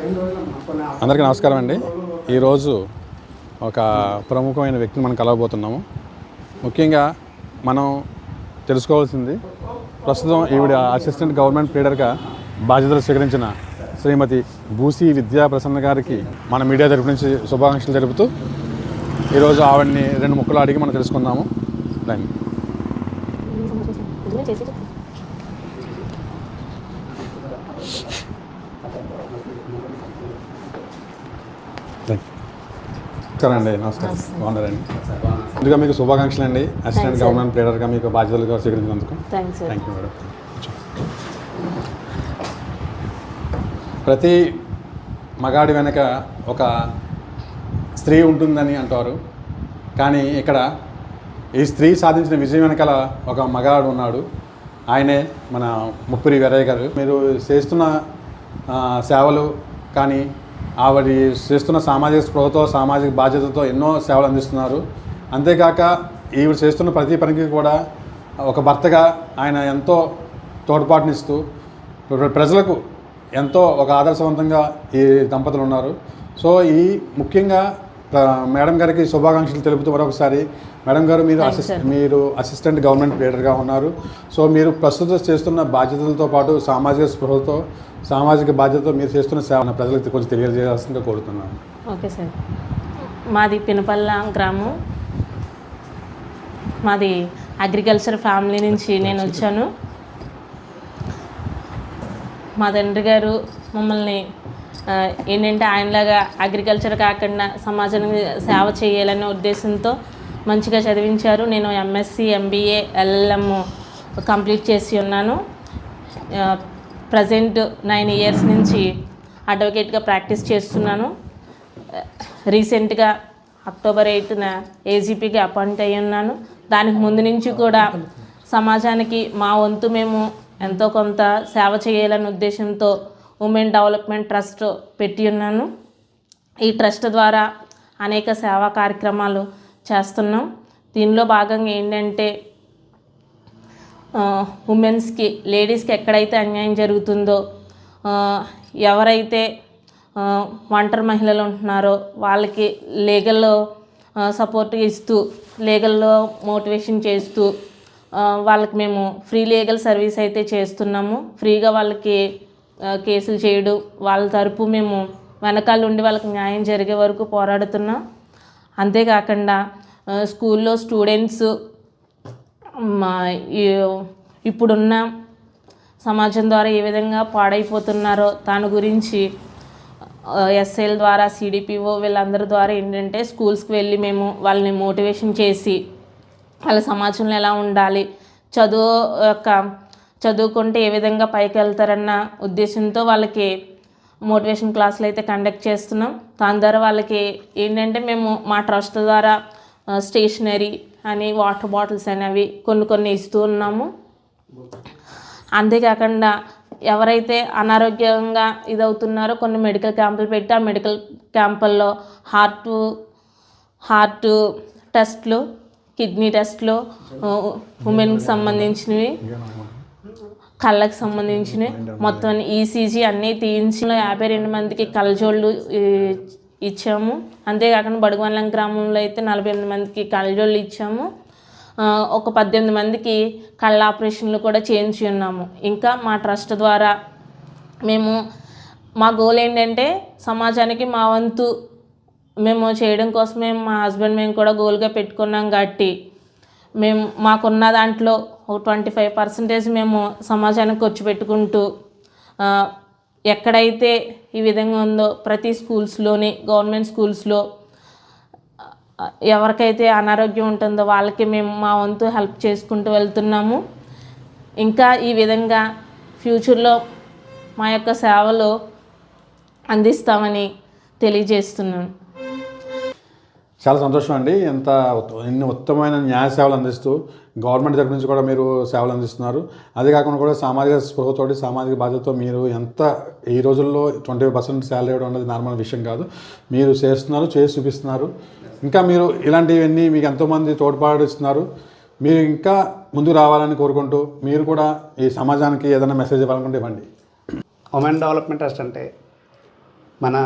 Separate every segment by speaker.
Speaker 1: అందరికీ నమస్కారం అండి. ఈరోజు ఒక ప్రముఖమైన వ్యక్తిని మనం కలవబోతున్నాము. ముఖ్యంగా మనం తెలుసుకోవాల్సింది ప్రస్తుతం ఈవిడ అసిస్టెంట్ గవర్నమెంట్ లీడర్గా బాధ్యతలు స్వీకరించిన శ్రీమతి భూసి విద్యా ప్రసన్న గారికి మన మీడియా తరపు నుంచి శుభాకాంక్షలు తెలుపుతూ ఈరోజు ఆవిడని రెండు ముక్కలు అడిగి మనం తెలుసుకుందాము. దాన్ని నమస్కారం అండి నమస్కారం. బాగున్నారండి. ముందుగా మీకు శుభాకాంక్షలు అండి అసిస్టెంట్. గవర్నమెంట్ లీడర్గా మీకు బాధ్యతలుగా స్వీకరించినందుకు. థ్యాంక్ యూ మేడం ప్రతి మగాడి వెనక ఒక స్త్రీ ఉంటుందని అంటారు. కానీ ఇక్కడ ఈ స్త్రీ సాధించిన విజయం వెనకాల ఒక మగాడు ఉన్నాడు. ఆయనే మన ముప్పిరి వీరయ్య గారు. మీరు చేస్తున్న సేవలు కానీ ఆవిడ చేస్తున్న సామాజిక స్పృహతో సామాజిక బాధ్యతతో ఎన్నో సేవలు అందిస్తున్నారు. అంతేకాక ఈవిడ చేస్తున్న ప్రతి పనికి కూడా ఒక భర్తగా ఆయన ఎంతో తోడ్పాటునిస్తూ ప్రజలకు ఎంతో ఒక ఆదర్శవంతంగా ఈ దంపతులు ఉన్నారు. సో ఈ ముఖ్యంగా మేడం గారికి శుభాకాంక్షలు తెలుపుతూ మరొకసారి. మేడం గారు మీరు
Speaker 2: Thanks,
Speaker 1: అసిస్ట్
Speaker 2: sir.
Speaker 1: మీరు అసిస్టెంట్ గవర్నమెంట్ లీడర్గా ఉన్నారు. సో మీరు ప్రస్తుతం చేస్తున్న బాధ్యతలతో పాటు సామాజిక స్పృహతో సామాజిక బాధ్యతతో మీరు చేస్తున్న సేవ ప్రజలకు కొంచెం తెలియజేయాల్సిందిగా కోరుతున్నాను.
Speaker 2: ఓకే సార్ మాది పినపల్ల గ్రామం. మాది అగ్రికల్చర్ ఫ్యామిలీ నుంచి నేను వచ్చాను. మా తండ్రి గారు మమ్మల్ని ఏంటంటే ఆయనలాగా అగ్రికల్చర్ కాకుండా సమాజానికి సేవ చేయాలనే ఉద్దేశంతో మంచిగా చదివించారు. నేను ఎంఎస్సి ఎంబీఏ ఎల్ఎల్ఎం కంప్లీట్ చేసి ఉన్నాను. ప్రజెంట్ నైన్ ఇయర్స్ నుంచి అడ్వకేట్గా ప్రాక్టీస్ చేస్తున్నాను. రీసెంట్గా అక్టోబర్ ఎయిత్న ఏజీపీకి అపాయింట్ అయి ఉన్నాను. దానికి ముందు నుంచి కూడా సమాజానికి మా వంతు మేము ఎంతో కొంత సేవ చేయాలనే ఉద్దేశంతో ఉమెన్ డెవలప్మెంట్ ట్రస్ట్ పెట్టి ఉన్నాను. ఈ ట్రస్ట్ ద్వారా అనేక సేవా కార్యక్రమాలు చేస్తున్నాం. దీనిలో భాగంగా ఏంటంటే ఉమెన్స్కి లేడీస్కి ఎక్కడైతే అన్యాయం జరుగుతుందో ఎవరైతే ఒంటరి మహిళలు ఉంటున్నారో వాళ్ళకి లీగల్ సపోర్ట్ ఇస్తూ లీగల్లో మోటివేషన్ చేస్తూ వాళ్ళకి మేము ఫ్రీ లీగల్ సర్వీస్ అయితే చేస్తున్నాము. ఫ్రీగా వాళ్ళకి కేసులు చేయడం వాళ్ళ తరపు మేము వెనకాల ఉండి వాళ్ళకి న్యాయం జరిగే వరకు పోరాడుతున్నాం. అంతేకాకుండా స్కూల్లో స్టూడెంట్స్ ఇప్పుడున్న సమాజం ద్వారా ఏ విధంగా పాడైపోతున్నారో దాని గురించి ఎస్ఐల ద్వారా సిడిపిఓ వీళ్ళందరి ద్వారా ఏంటంటే స్కూల్స్కి వెళ్ళి మేము వాళ్ళని మోటివేషన్ చేసి వాళ్ళ సమాజంలో ఎలా ఉండాలి చదువు యొక్క చదువుకుంటే ఏ విధంగా పైకి వెళ్తారన్న ఉద్దేశంతో వాళ్ళకి మోటివేషన్ క్లాసులు అయితే కండక్ట్ చేస్తున్నాం. దాని ద్వారా వాళ్ళకి ఏంటంటే మేము మా ట్రస్ట్ ద్వారా స్టేషనరీ అని వాటర్ బాటిల్స్ అనేవి కొన్ని కొన్ని ఇస్తూ ఉన్నాము. అంతేకాకుండా ఎవరైతే అనారోగ్యంగా ఇదవుతున్నారో కొన్ని మెడికల్ క్యాంపులు పెట్టి ఆ మెడికల్ క్యాంపుల్లో హార్ట్ హార్ట్ టెస్ట్లు కిడ్నీ టెస్ట్లు ఉమెన్కి సంబంధించినవి కళ్ళకి సంబంధించినవి. మొత్తం ఈసీజీ అన్నీ తీయించి యాభై రెండు మందికి కళ్ళజోళ్ళు ఇచ్చాము. అంతేకాకుండా బడుగువల్లం గ్రామంలో అయితే నలభై ఎనిమిది మందికి కళ్ళజోళ్ళు ఇచ్చాము. ఒక పద్దెనిమిది మందికి కళ్ళ ఆపరేషన్లు కూడా చేయించి ఉన్నాము. ఇంకా మా ట్రస్ట్ ద్వారా మేము మా గోల్ ఏంటంటే సమాజానికి మా వంతు మేము చేయడం కోసమే మా హస్బెండ్ మేము కూడా గోల్గా పెట్టుకున్నాం కాబట్టి మేము మాకున్న దాంట్లో ఒక ట్వంటీ ఫైవ్ పర్సెంటేజ్ మేము సమాజానికి ఖర్చు పెట్టుకుంటూ ఎక్కడైతే ఈ విధంగా ఉందో ప్రతి స్కూల్స్లోని గవర్నమెంట్ స్కూల్స్లో ఎవరికైతే అనారోగ్యం ఉంటుందో వాళ్ళకి మేము మా వంతు హెల్ప్ చేసుకుంటూ వెళ్తున్నాము. ఇంకా ఈ విధంగా ఫ్యూచర్లో మా యొక్క సేవలు అందిస్తామని తెలియజేస్తున్నాను.
Speaker 1: చాలా సంతోషం అండి ఎంత ఎన్ని ఉత్తమమైన న్యాయ సేవలు అందిస్తూ గవర్నమెంట్ దగ్గర నుంచి కూడా మీరు సేవలు అందిస్తున్నారు. అదే కాకుండా కూడా సామాజిక స్పృహతోటి సామాజిక బాధ్యతతో మీరు ఎంత ఈ రోజుల్లో ట్వంటీ పర్సెంట్ శాలరీ ఇవ్వడం అనేది నార్మల్ విషయం కాదు. మీరు చేస్తున్నారు చేసి చూపిస్తున్నారు. ఇంకా మీరు ఇలాంటివన్నీ మీకు ఎంతోమంది తోడ్పాటిస్తున్నారు మీరు ఇంకా ముందుకు రావాలని కోరుకుంటూ మీరు కూడా ఈ సమాజానికి ఏదైనా మెసేజ్ ఇవ్వాలనుకుంటే ఇవ్వండి.
Speaker 3: ఉమెన్ డెవలప్మెంట్ ట్రస్ట్ అంటే మన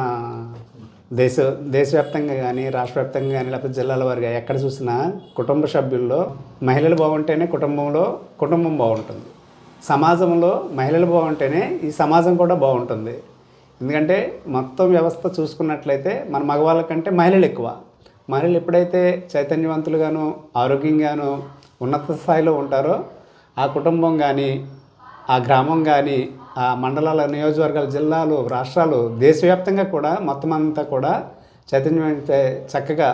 Speaker 3: దేశ దేశవ్యాప్తంగా కానీ రాష్ట్ర వ్యాప్తంగా కానీ లేకపోతే జిల్లాల వారిగా ఎక్కడ చూసినా కుటుంబ సభ్యుల్లో మహిళలు బాగుంటేనే కుటుంబంలో కుటుంబం బాగుంటుంది. సమాజంలో మహిళలు బాగుంటేనే ఈ సమాజం కూడా బాగుంటుంది. ఎందుకంటే మొత్తం వ్యవస్థ చూసుకున్నట్లయితే మన మగవాళ్ళ కంటే మహిళలు ఎక్కువ. మహిళలు ఎప్పుడైతే చైతన్యవంతులుగాను ఆరోగ్యంగాను ఉన్నత స్థాయిలో ఉంటారో ఆ కుటుంబం కానీ ఆ గ్రామం కానీ ఆ మండలాల నియోజకవర్గాల జిల్లాలు రాష్ట్రాలు దేశవ్యాప్తంగా కూడా మొత్తం అంతా కూడా చైతన్యమైతే చక్కగా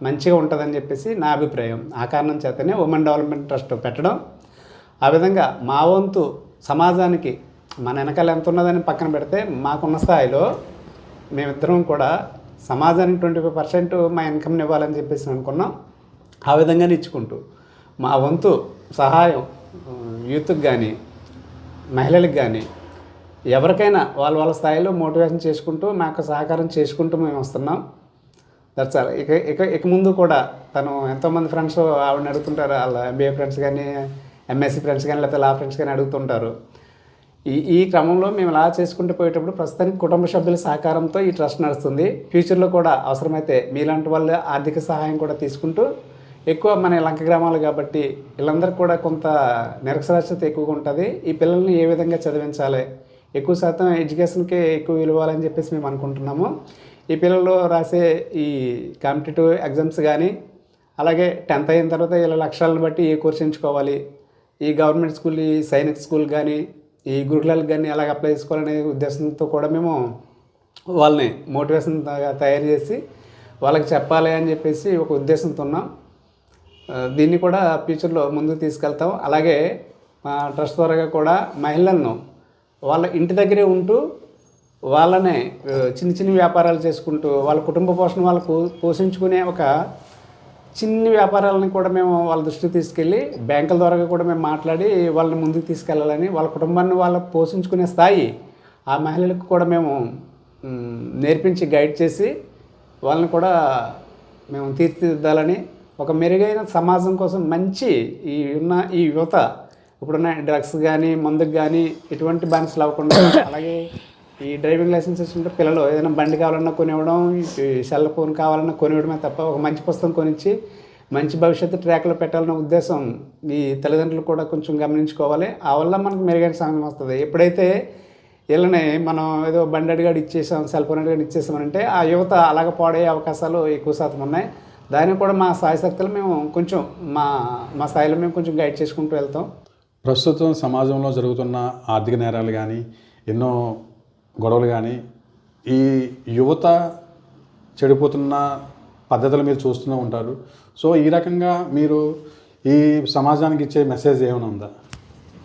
Speaker 3: మంచిగా ఉంటుందని చెప్పేసి నా అభిప్రాయం. ఆ కారణం చేతనే ఉమెన్ డెవలప్మెంట్ ట్రస్ట్ పెట్టడం. ఆ విధంగా మా వంతు సమాజానికి మన వెనకాల ఎంత ఉన్నదని పక్కన పెడితే మాకున్న స్థాయిలో మేమిద్దరం కూడా సమాజానికి ట్వంటీ ఫైవ్ పర్సెంట్ మా ఇన్కమ్ని ఇవ్వాలని చెప్పేసి అనుకున్నాం. ఆ విధంగానే ఇచ్చుకుంటూ మా వంతు సహాయం యూత్కి కానీ మహిళలకు కానీ ఎవరికైనా వాళ్ళ వాళ్ళ స్థాయిలో మోటివేషన్ చేసుకుంటూ మా యొక్క సహకారం చేసుకుంటూ మేము వస్తున్నాం. దట్స్ ఆల్ ఇక ఇక ఇక ముందు కూడా తను ఎంతోమంది ఫ్రెండ్స్ ఆవిడని అడుగుతుంటారు. వాళ్ళ ఎంబీఏ ఫ్రెండ్స్ కానీ ఎంఎస్సీ ఫ్రెండ్స్ కానీ లేకపోతే లా ఫ్రెండ్స్ కానీ అడుగుతుంటారు. ఈ ఈ క్రమంలో మేము ఇలా చేసుకుంటూ పోయేటప్పుడు ప్రస్తుతానికి కుటుంబ సభ్యుల సహకారంతో ఈ ట్రస్ట్ నడుస్తుంది. ఫ్యూచర్లో కూడా అవసరమైతే మీలాంటి వాళ్ళ ఆర్థిక సహాయం కూడా తీసుకుంటూ ఎక్కువ మన లంక గ్రామాలు కాబట్టి వీళ్ళందరికీ కూడా కొంత నిరక్షరాస్యత ఎక్కువగా ఉంటుంది. ఈ పిల్లల్ని ఏ విధంగా చదివించాలి? ఎక్కువ శాతం ఎడ్యుకేషన్కే ఎక్కువ విలువాలని చెప్పేసి మేము అనుకుంటున్నాము. ఈ పిల్లలు రాసే ఈ కాంపిటేటివ్ ఎగ్జామ్స్ కానీ అలాగే టెన్త్ అయిన తర్వాత ఇలా లక్ష్యాలను బట్టి ఏ కోర్స్ ఎంచుకోవాలి ఈ గవర్నమెంట్ స్కూల్ ఈ సైనిక్ స్కూల్ కానీ ఈ గురుకులాలకు కానీ ఎలాగ అప్లై చేసుకోవాలనే ఉద్దేశంతో కూడా మేము వాళ్ళని మోటివేషన్ తయారు చేసి వాళ్ళకి చెప్పాలి అని చెప్పేసి ఒక ఉద్దేశంతో ఉన్నాం. దీన్ని కూడా ఫ్యూచర్లో ముందుకు తీసుకెళ్తాం. అలాగే మా ట్రస్ట్ ద్వారా కూడా మహిళలను వాళ్ళ ఇంటి దగ్గరే ఉంటూ వాళ్ళనే చిన్న చిన్న వ్యాపారాలు చేసుకుంటూ వాళ్ళ కుటుంబ పోషణ వాళ్ళకు పోషించుకునే ఒక చిన్ని వ్యాపారాలను కూడా మేము వాళ్ళ దృష్టికి తీసుకెళ్ళి బ్యాంకుల ద్వారా కూడా మేము మాట్లాడి వాళ్ళని ముందుకు తీసుకెళ్ళాలని వాళ్ళ కుటుంబాన్ని వాళ్ళ పోషించుకునే స్థాయి ఆ మహిళలకు కూడా మేము నేర్పించి గైడ్ చేసి వాళ్ళని కూడా మేము తీర్చిదిద్దాలని ఒక మెరుగైన సమాజం కోసం మంచి ఈ ఉన్న ఈ యువత ఇప్పుడున్న డ్రగ్స్ కానీ మందుకు కానీ ఎటువంటి బానిసలు అవ్వకుండా అలాగే ఈ డ్రైవింగ్ లైసెన్స్ ఉంటే పిల్లలు ఏదైనా బండి కావాలన్నా కొనివ్వడం సెల్ ఫోన్ కావాలన్నా కొనివ్వడమే తప్ప ఒక మంచి పుస్తకం కొనిచ్చి మంచి భవిష్యత్తు ట్రాక్లో పెట్టాలన్న ఉద్దేశం ఈ తల్లిదండ్రులు కూడా కొంచెం గమనించుకోవాలి. ఆ వల్ల మనకు మెరుగైన సమయం వస్తుంది. ఎప్పుడైతే వీళ్ళని మనం ఏదో బండి అడిగాడు ఇచ్చేసాం సెల్ ఫోన్ అడిగాడు ఇచ్చేసామంటే ఆ యువత అలాగ పాడే అవకాశాలు ఎక్కువ శాతం ఉన్నాయి. దాన్ని కూడా మా స్థాయి శక్తులు మేము కొంచెం మా మా స్థాయిలో మేము కొంచెం గైడ్ చేసుకుంటూ వెళ్తాం.
Speaker 1: ప్రస్తుతం సమాజంలో జరుగుతున్న ఆర్థిక నేరాలు కానీ ఎన్నో గొడవలు కానీ ఈ యువత చెడిపోతున్న పద్ధతులు మీరు చూస్తూనే ఉంటారు. సో ఈ రకంగా మీరు ఈ సమాజానికి ఇచ్చే మెసేజ్ ఏమైనా ఉందా?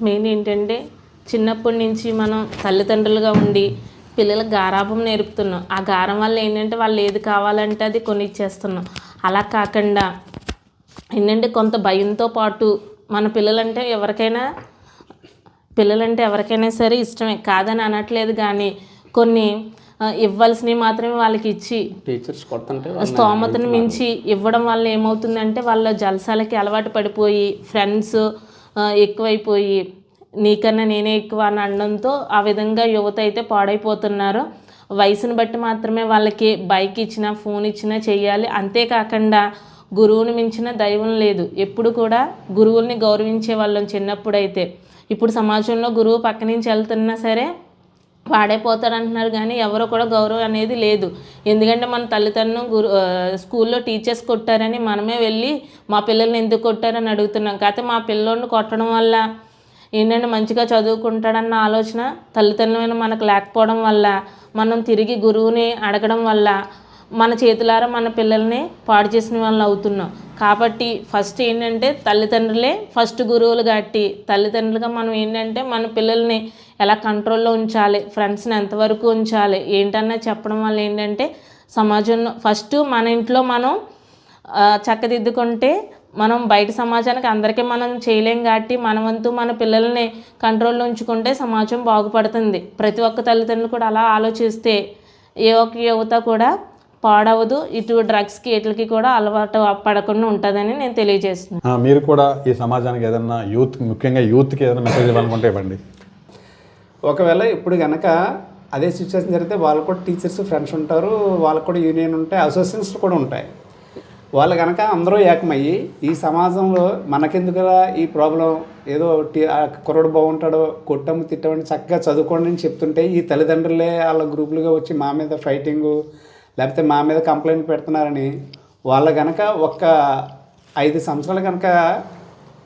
Speaker 2: మెయిన్ ఏంటంటే చిన్నప్పటి నుంచి మనం తల్లిదండ్రులుగా ఉండి పిల్లలకు గారాభం నేర్పుతున్నాం. ఆ గారం వల్ల ఏంటంటే వాళ్ళు ఏది కావాలంటే అది కొనిచ్చేస్తున్నాం. అలా కాకుండా ఏంటంటే కొంత భయంతో పాటు మన పిల్లలంటే ఎవరికైనా పిల్లలంటే ఎవరికైనా సరే ఇష్టమే. కాదని అనట్లేదు కానీ కొన్ని ఇవ్వాల్సినవి మాత్రమే వాళ్ళకి ఇచ్చి
Speaker 3: టీచర్స్
Speaker 2: స్తోమతను మించి ఇవ్వడం వల్ల ఏమవుతుందంటే వాళ్ళ జలసాలకి అలవాటు పడిపోయి ఫ్రెండ్స్ ఎక్కువైపోయి నీకన్నా నేనే ఎక్కువ అని అనడంతో ఆ విధంగా యువత అయితే పాడైపోతున్నారు. వయసును బట్టి మాత్రమే వాళ్ళకి బైక్ ఇచ్చినా ఫోన్ ఇచ్చినా చేయాలి. అంతేకాకుండా గురువుని మించిన దైవం లేదు. ఎప్పుడు కూడా గురువుల్ని గౌరవించే వాళ్ళం చిన్నప్పుడైతే. ఇప్పుడు సమాజంలో గురువు పక్క నుంచి వెళ్తున్నా సరే పాడైపోతాడు అంటున్నారు కానీ ఎవరు కూడా గౌరవం అనేది లేదు. ఎందుకంటే మన తల్లిదండ్రులు గురు స్కూల్లో టీచర్స్ కొట్టారని మనమే వెళ్ళి మా పిల్లల్ని ఎందుకు కొట్టారని అడుగుతున్నాం. కాకపోతే మా పిల్లోడిని కొట్టడం వల్ల ఏంటంటే మంచిగా చదువుకుంటాడన్న ఆలోచన తల్లిదండ్రులమైన మనకు లేకపోవడం వల్ల మనం తిరిగి గురువుని అడగడం వల్ల మన చేతులారా మన పిల్లల్ని పాడు చేసిన వాళ్ళు అవుతున్నాం. కాబట్టి ఫస్ట్ ఏంటంటే తల్లిదండ్రులే ఫస్ట్ గురువులు కాబట్టి తల్లిదండ్రులుగా మనం ఏంటంటే మన పిల్లల్ని ఎలా కంట్రోల్లో ఉంచాలి ఫ్రెండ్స్ని ఎంతవరకు ఉంచాలి ఏంటన్నా చెప్పడం వల్ల ఏంటంటే సమాజంలో ఫస్ట్ మన ఇంట్లో మనం చక్కదిద్దుకుంటే మనం బయట సమాజానికి అందరికీ మనం చేయలేం కాబట్టి మన వంతు మన పిల్లల్ని కంట్రోల్లో ఉంచుకుంటే సమాజం బాగుపడుతుంది. ప్రతి ఒక్క తల్లిదండ్రులు కూడా అలా ఆలోచిస్తే ఏ ఒక్క యువత కూడా పాడవదు. ఇటు డ్రగ్స్కి వీటికి కూడా అలవాటు పడకుండా ఉంటుందని నేను తెలియజేస్తున్నాను
Speaker 1: ఆ, మీరు కూడా ఈ సమాజానికి ఏదైనా యూత్ ముఖ్యంగా యూత్కి ఏదైనా మెసేజ్ ఇవ్వాలనుకుంటే ఇవ్వండి.
Speaker 3: ఒకవేళ ఇప్పుడు కనుక అదే సిచ్యువేషన్ జరిగితే వాళ్ళు కూడా టీచర్స్ ఫ్రెండ్స్ ఉంటారు. వాళ్ళకు కూడా యూనియన్ ఉంటాయి. అసోసియేషన్స్ కూడా ఉంటాయి. వాళ్ళు కనుక అందరూ ఏకమయ్యి ఈ సమాజంలో మనకెందుకురా ఈ ప్రాబ్లం ఏదో టీ- కుర్రోడు బాగుంటాడో కొట్టము తిట్టమని చక్కగా చదువుకోండి అని చెప్తుంటే ఈ తల్లిదండ్రులే వాళ్ళ గ్రూపులుగా వచ్చి మా మీద ఫైటింగు లేకపోతే మా మీద కంప్లైంట్ పెడుతున్నారని వాళ్ళ కనుక ఒక్క ఐదు సంవత్సరాలు కనుక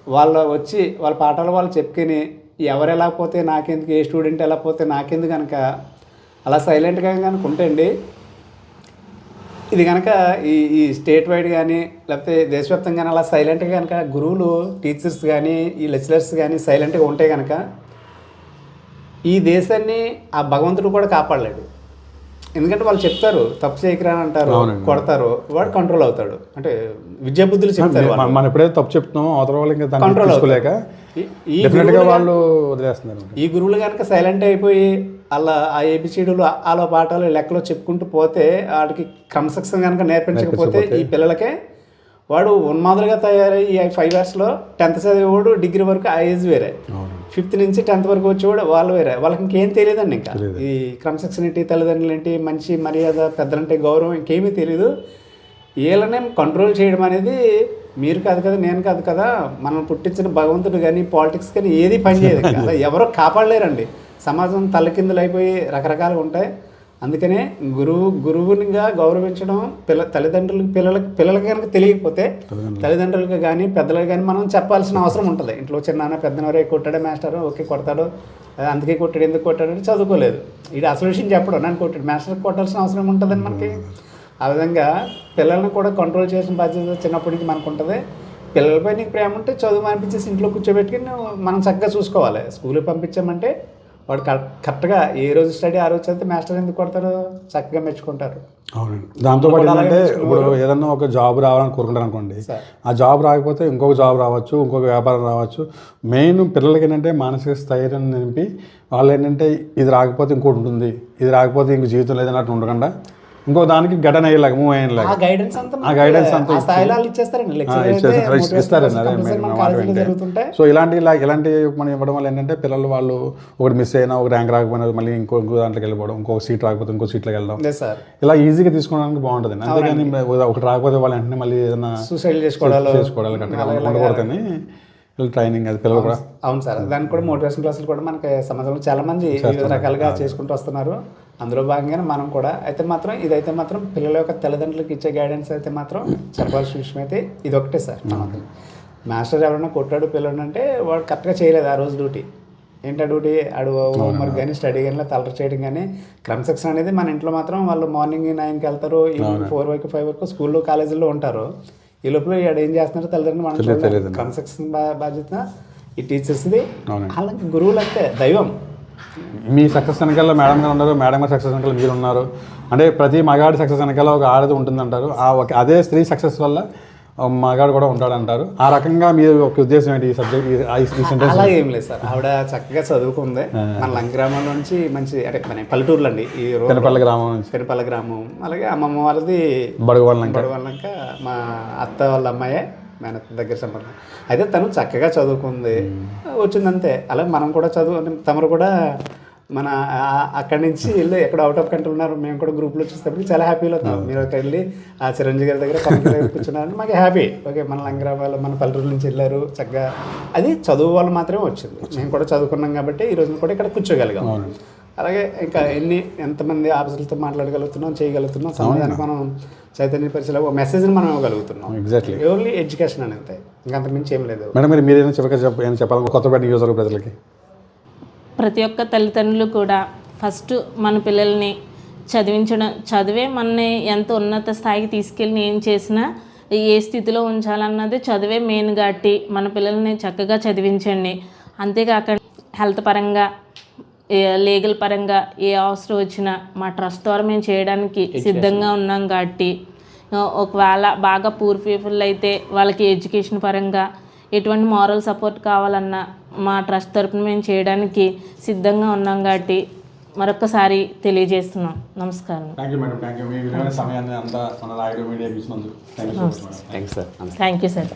Speaker 3: వాళ్ళు వచ్చి వాళ్ళ పాఠాలు వాళ్ళు చెప్పుకొని ఎవరు ఎలా పోతే నాకెందుకు ఏ స్టూడెంట్ ఎలా పోతే నాకెందుకు కనుక అలా సైలెంట్గా కనుక ఉంటండి ఇది కనుక ఈ ఈ స్టేట్ వైడ్ కానీ లేకపోతే దేశవ్యాప్తంగా కానీ అలా సైలెంట్గా కనుక గురువులు టీచర్స్ కానీ ఈ లెక్చరర్స్ కానీ సైలెంట్గా ఉంటే కనుక ఈ దేశాన్ని ఆ భగవంతుడు కూడా కాపాడలేడు ఎందుకంటే వాళ్ళు చెప్తారు తప్పు చేయకరా అంటారు. కొడతారు వాడు కంట్రోల్ అవుతాడు. అంటే విద్యాబుద్ధులు చెప్తారు వాళ్ళు.
Speaker 1: మనం ఎప్పుడైతే తప్పు చెప్తున్నామో అవతల వాళ్ళు ఇంకా
Speaker 3: Control
Speaker 1: తీసుకోలేక
Speaker 3: ఈ-
Speaker 1: డెఫినెట్గా వాళ్ళు వదిలేస్తున్నారు.
Speaker 3: ఈ గురువులు కనుక సైలెంట్ అయిపోయి అలా ఆ ఏబిసిడీలు అలా పాఠాలు లెక్కలో చెప్పుకుంటూ పోతే వాడికి క్రమశిక్షణ కనుక నేర్పించకపోతే ఈ పిల్లలకే వాడు ఉన్మాదులుగా తయారై ఈ ఫైవ్ ఇయర్స్లో టెన్త్ చదివేవాడు డిగ్రీ వరకు ఆ ఏజ్ వేరే. ఫిఫ్త్ నుంచి టెన్త్ వరకు వచ్చేవాడు వాళ్ళు వేరే. వాళ్ళకి ఇంకేం తెలియదండి ఇంకా. ఈ క్రమశిక్షణ ఏంటి తల్లిదండ్రులు ఏంటి మంచి మర్యాద పెద్దలంటే గౌరవం ఇంకేమీ తెలియదు వీళ్ళనే కంట్రోల్ చేయడం అనేది మీరు కాదు కదా నేను కాదు కదా మనం పుట్టించిన భగవంతుడు కానీ పాలిటిక్స్ కానీ ఏది పనిచేయదు. అలా ఎవరో కాపాడలేరండి. సమాజం తలకిందులు అయిపోయి రకరకాలుగా ఉంటాయి. అందుకనే గురువు గురువునిగా గౌరవించడం పిల్ల తల్లిదండ్రులకు పిల్లలకి పిల్లలకి కనుక తెలియకపోతే తల్లిదండ్రులకు కానీ పెద్దలకు కానీ మనం చెప్పాల్సిన అవసరం ఉంటుంది. ఇంట్లో చిన్న పెద్దనవరే కొట్టాడే మాస్టర్? ఓకే కొడతాడు. "ఆ, అందుకే కొట్టాడు ఎందుకు కొట్టాడు అని చదువుకోలేదు. ఇది అసలు విషయం చెప్పడం. నన్ను కొట్టాడు. మాస్టర్ కొట్టాల్సిన అవసరం ఉంటుందని మనకి ఆ విధంగా పిల్లల్ని కూడా కంట్రోల్ చేసిన బాధ్యత చిన్నప్పటి నుంచి మనకు ఉంటుంది. పిల్లలపై నీకు ప్రేమ ఉంటే చదువు అనిపించేసి ఇంట్లో కూర్చోబెట్టుకుని మనం చక్కగా చూసుకోవాలి. స్కూల్కి పంపించామంటే వాడు కరెక్ట్ కరెక్ట్గా ఏ రోజు స్టడీ ఆ రోజు చదివితే మాస్టర్ ఎందుకు కొడతారు? చక్కగా మెచ్చుకుంటారు.
Speaker 1: అవునండి. దాంతోపాటు ఏంటంటే ఇప్పుడు ఏదన్నా ఒక జాబ్ రావాలని కోరుకుంటారు అనుకోండి. ఆ జాబ్ రాకపోతే ఇంకొక జాబ్ రావచ్చు ఇంకొక వ్యాపారం రావచ్చు. మెయిన్ పిల్లలకి ఏంటంటే మానసిక స్థైర్యం నింపి వాళ్ళు ఏంటంటే ఇది రాకపోతే ఇంకోటి ఉంటుంది ఇది రాకపోతే ఇంక జీవితం లేదన్నట్టు ఉండకుండా ఇంకో దానికి ఘటన అయ్యేలాగా మూవ్ అయ్యేలాగా.
Speaker 3: గైడెన్స్ అంతా
Speaker 1: అంతా.
Speaker 3: అయితే
Speaker 1: ఇస్తారండి సో ఇలాంటి ఇలా ఇలాంటి మనం ఇవ్వడం వల్ల ఏంటంటే పిల్లలు వాళ్ళు ఒకటి మిస్ అయినా ఒక ర్యాంక్ రాకపోయినా మళ్ళీ ఇంకో ఇంకో దాంట్లోకి వెళ్ళిపోవడం ఇంకో సీట్ రాకపోతే ఇంకో సీట్లోకి
Speaker 3: సార్
Speaker 1: ఇలా ఈజీగా తీసుకోవడానికి బాగుంటుంది అంతేగాని ఒకటి రాకపోతే వాళ్ళు వెంటనే మళ్ళీ ఏదైనా
Speaker 3: సూసైడ్ చేసుకోవడాలి
Speaker 1: కరెక్ట్గా ఉండకూడదని ట్రైనింగ్ అది పిల్లలు కూడా.
Speaker 3: అవును సార్ దానికి కూడా మోటివేషన్ క్లాసులు కూడా మనకి సమాజంలో చాలా మంది వివిధ రకాలుగా చేసుకుంటూ వస్తున్నారు. అందులో భాగంగానే మనం కూడా అయితే మాత్రం ఇదైతే మాత్రం పిల్లల యొక్క తల్లిదండ్రులకు ఇచ్చే గైడెన్స్ అయితే మాత్రం చెప్పాల్సిన విషయం అయితే ఇది ఒకటే సార్ మనకు మాస్టర్ ఎవరైనా కొట్టాడు పిల్లడు అంటే వాడు కరెక్ట్గా చేయలేదు ఆ రోజు డ్యూటీ. ఏంటా డ్యూటీ? ఆడు హోంవర్క్ కానీ స్టడీ కానీ తలర చేయడం కానీ క్రమశిక్షణ అనేది మన ఇంట్లో మాత్రం వాళ్ళు మార్నింగ్ నైన్కి వెళ్తారు ఈవినింగ్ ఫోర్ వరకు ఫైవ్ వరకు స్కూల్లో కాలేజీలో ఉంటారు. ఈ లోపల వాడు ఏం చేస్తున్నారో తల్లిదండ్రులు? మనం. క్రమశిక్షణ బాధ్యత ఈ టీచర్స్ది. అలాగే గురువులు అంటే దైవం.
Speaker 1: మీ సక్సెస్ వెనకాల మేడం గారు ఉన్నారు మేడం గారు సక్సెస్ వెనకాల మీరు ఉన్నారు. అంటే ప్రతి మగాడి సక్సెస్ వెనకాల ఒక ఆడది ఉంటుందంటారు. ఆ ఒక అదే స్త్రీ సక్సెస్ వల్ల మగాడు కూడా ఉంటాడంటారు. ఆ రకంగా మీరు ఒక ఉద్దేశం ఏంటి ఈ సబ్జెక్ట్
Speaker 3: అలా ఏం లేదు సార్. ఆవిడ చక్కగా చదువుకుంది. మన లంక గ్రామం నుంచి మంచి అంటే మన పల్లెటూర్లు అండి ఈ
Speaker 1: పెనపల్లి గ్రామం నుంచి.
Speaker 3: పెనుపల్ల గ్రామం. అలాగే అమ్మమ్మ వాళ్ళది
Speaker 1: బడుగు వాళ్ళంక
Speaker 3: బడవల్లంక మా అత్త వాళ్ళ అమ్మాయే. మేనత్ దగ్గర సంబంధం. అయితే తను చక్కగా చదువుకుంది. వచ్చిందంతే. అలాగే మనం కూడా చదువు తమరు కూడా మన అక్కడి నుంచి వెళ్ళి ఎక్కడ అవుట్ ఆఫ్ కంట్రీ ఉన్నారు. మేము కూడా గ్రూప్లో చూసేటప్పుడు చాలా హ్యాపీలో అవుతాం. మీరు అక్కడ వెళ్ళి ఆ చిరంజీవి గారి దగ్గర పక్కన దగ్గర కూర్చున్నారని మాకు హ్యాపీ ఓకే మన లంగ్రాబాద్ మన పల్లెటూరు నుంచి వెళ్ళారు. చక్కగా అది చదువు వాళ్ళు మాత్రమే వచ్చింది. మేము కూడా చదువుకున్నాం కాబట్టి ఈ రోజున కూడా ఇక్కడ కూర్చోగలిగాం. అలాగే ఇంకా ఎన్ని ఎంతమంది ఆఫీసులతో మాట్లాడగలుగుతున్నాం చేయగలుగుతున్నాం సమాజానికి మనం చైతన్య పరిచయం ఒక మెసేజ్ని మనం ఇవ్వగలుగుతున్నాం.
Speaker 1: ఎగ్జాక్ట్లీ
Speaker 3: ఓన్లీ ఎడ్యుకేషన్ అనేది ఇంకంతకు మించి ఏం లేదు.
Speaker 1: మేడం మీరు మీరేమైనా చెప్పక చెప్ప ఏమైనా చెప్పాలి కొత్తపేట యూజర్ ప్రజలకి?
Speaker 2: ప్రతి ఒక్క తల్లిదండ్రులు కూడా ఫస్ట్ మన పిల్లల్ని చదివించడం చదివే మనని ఎంత ఉన్నత స్థాయికి తీసుకెళ్ళి ఏం చేసినా ఏ స్థితిలో ఉంచాలన్నది చదివే మెయిన్ కాబట్టి మన పిల్లల్ని చక్కగా చదివించండి. అంతేకాకుండా హెల్త్ పరంగా లీగల్ పరంగా ఏ అవసరం వచ్చినా మా ట్రస్ట్ ద్వారా మేము చేయడానికి సిద్ధంగా ఉన్నాం కాబట్టి ఒకవేళ బాగా పూర్ పీపుల్ అయితే వాళ్ళకి ఎడ్యుకేషన్ పరంగా ఎటువంటి మారల్ సపోర్ట్ కావాలన్నా మా ట్రస్ట్ తరపున మేము చేయడానికి సిద్ధంగా ఉన్నాం కాబట్టి మరొకసారి తెలియజేస్తున్నాం. నమస్కారం.
Speaker 1: Thank you
Speaker 3: sir
Speaker 2: thank you sir